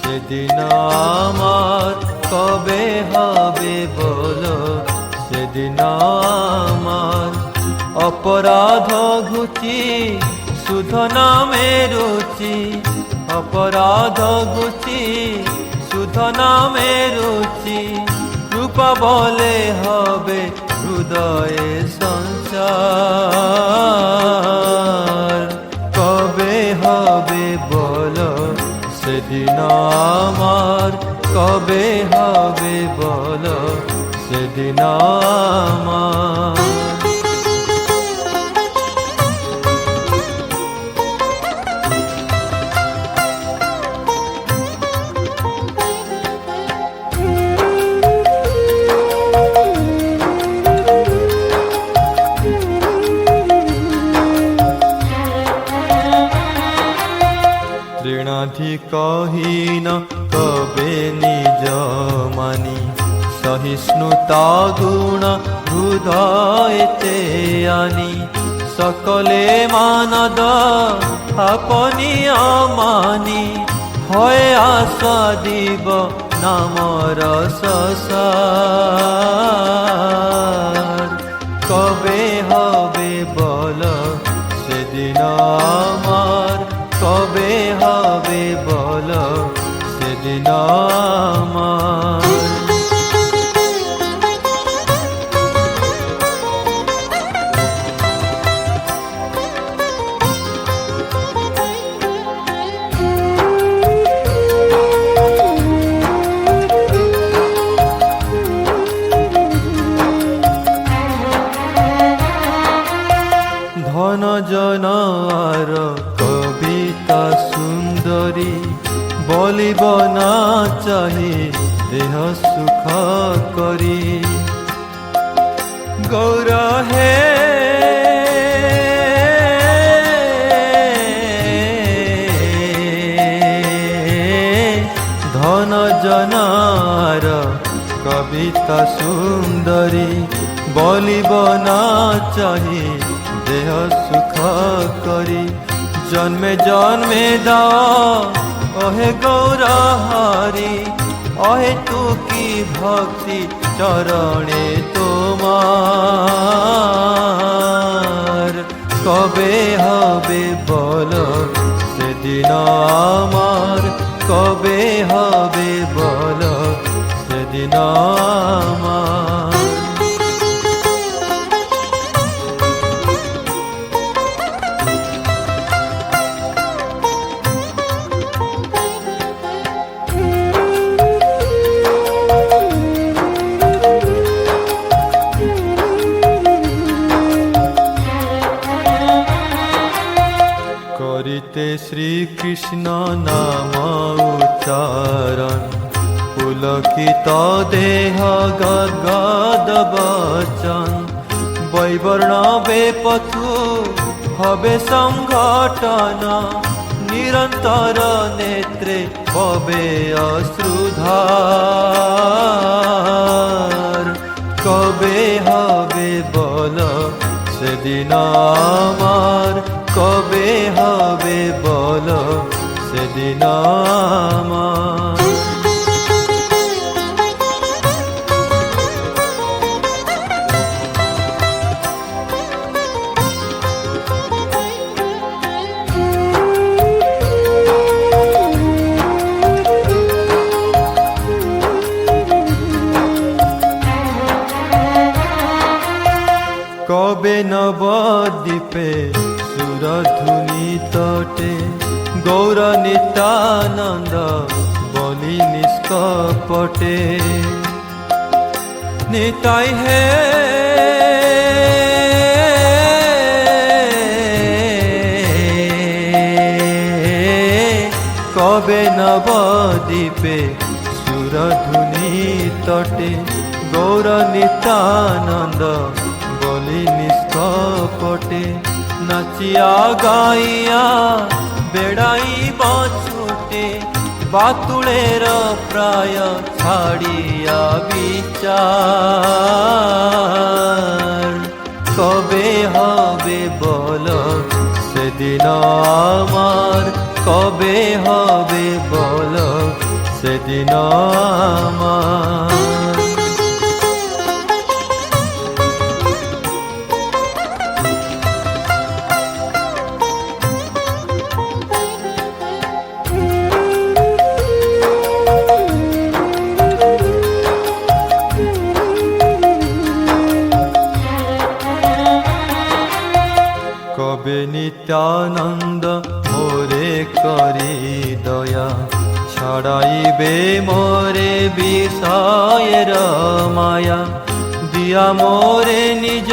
সেদিন আমার কবে হবে বলো? সেদিন আমার অপরাধ ঘুচি শুধ নামে রুচি। অপরাধ ঘুচি শুধ নামে রুচি। রূপা বলে হবে হৃদয়ে সংসার সেদিন আমার কবে হবে বলো? সেদিন আমার ঋণাধিকহীন কবে নিজ মানি? সহিষ্ণুতা গুণ হৃদয়তে আনি। সকলে মানদ আপনি অমানি হয় আস্বাদিব নামর সসার। কবে হবে বল সেদিন হবে বল সেদিন আমার। ধন ধন জনার কবিতা সুন্দরী বলিব না চাহি দেহ সুখ করি জন্মে জন্মে দাও ওহে গৌর হরি অহে তু কি ভক্তি চরণে তোমার কবে হবে বলো সেদিন আমার কবে হবে বলো? সেদিন আমার করিতে শ্রীকৃষ্ণ নাম উচ্চারণ পুলকিত দেহ গদ বচন। বৈবর্ণ বেপথু হবে সংঘটন। নিরন্তর নেত্রে পবে অশ্রুধার। কবে হবে বল? সেদিন আমার কবে হবে বলো সেদিন আমার কবে নবদ্বীপে সুরধুনি তটে? গৌর নিত্যানন্দ বলি নিষ্কপটে। নিতাই হে কবে নবদ্বীপে সুরধুনি তটে? গৌর নিত্যানন্দ বলি নিষ্কপটে নাচিয়া গাইয়া বেড়াই বছুটে বাতুড়ের প্রায় ছাড়িয়া বিচার। কবে হবে বলো সেদিন আমার? কবে হবে বলো সেদিন আমার? কবে নিত্যানন্দ মোরে করি দয়া? ছড়াইবে মোরে বিষয়ের মায়া। দিয়া মোরে নিজ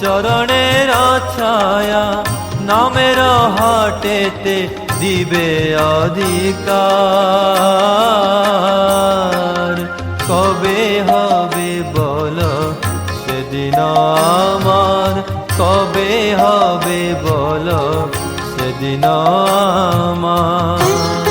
চরণের ছায়া। নামের হাটেতে দিবে অধিকার। কবে হবে বল? সেদিন আমার কবে হবে বলো সেদিন আমার?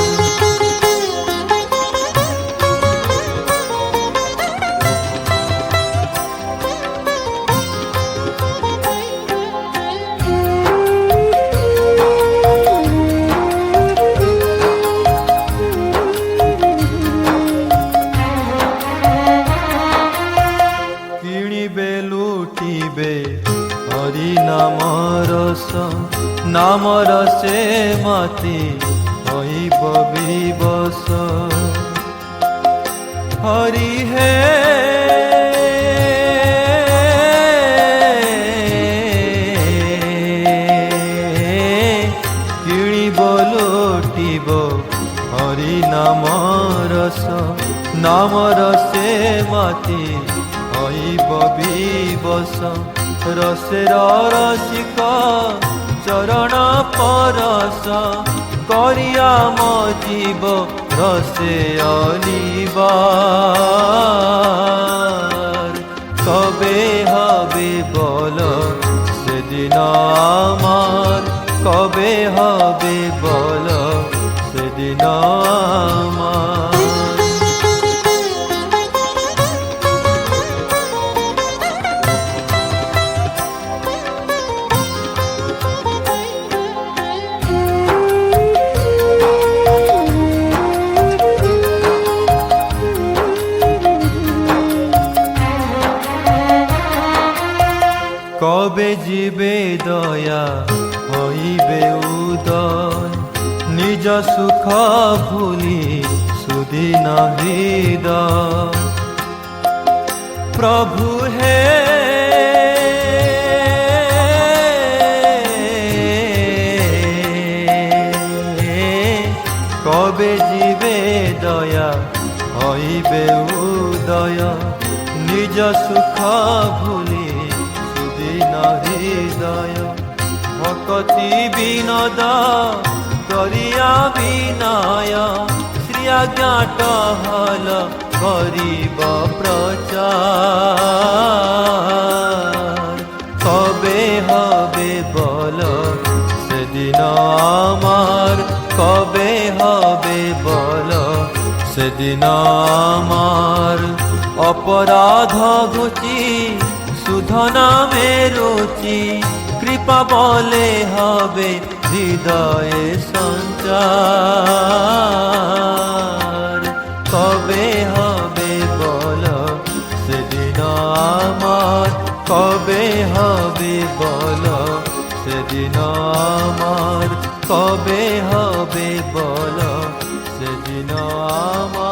লুটিবে। হরি নাম রস, নাম রসে মাতি হইব বিবস। হরি হে নাম রস, নাম রসে মাতি হইব বিবস, রসের রসিক, চরণ পরস করিয়া মজিব রসে অনিবার কবে হবে বল সেদিন আমার, কবে হবে বল কবে জীবে দয়া হইবে উদয়? নিজ সুখ ভুলি সুদিন হৃদয়। প্রভু হে কবে জীবে দয়া হইবে উদয়? নিজ সুখ ভুলি সুদিন হৃদয়, ভকতি বিনোদ করিয়া বিনয় শ্রী আজ্ঞাট হল, করিব প্রচার। কবে হবে বল সেদিন আমার? কবে হবে বল সেদিন আমার? অপরাধ ঘুচি সুধনামে রুচি, কৃপা বলে হবে হৃদয়ে সঞ্চার। কবে হবে বল সেদিন আমার? কবে হবে বল সেদিন আমার? কবে হবে বল সেদিন আমার?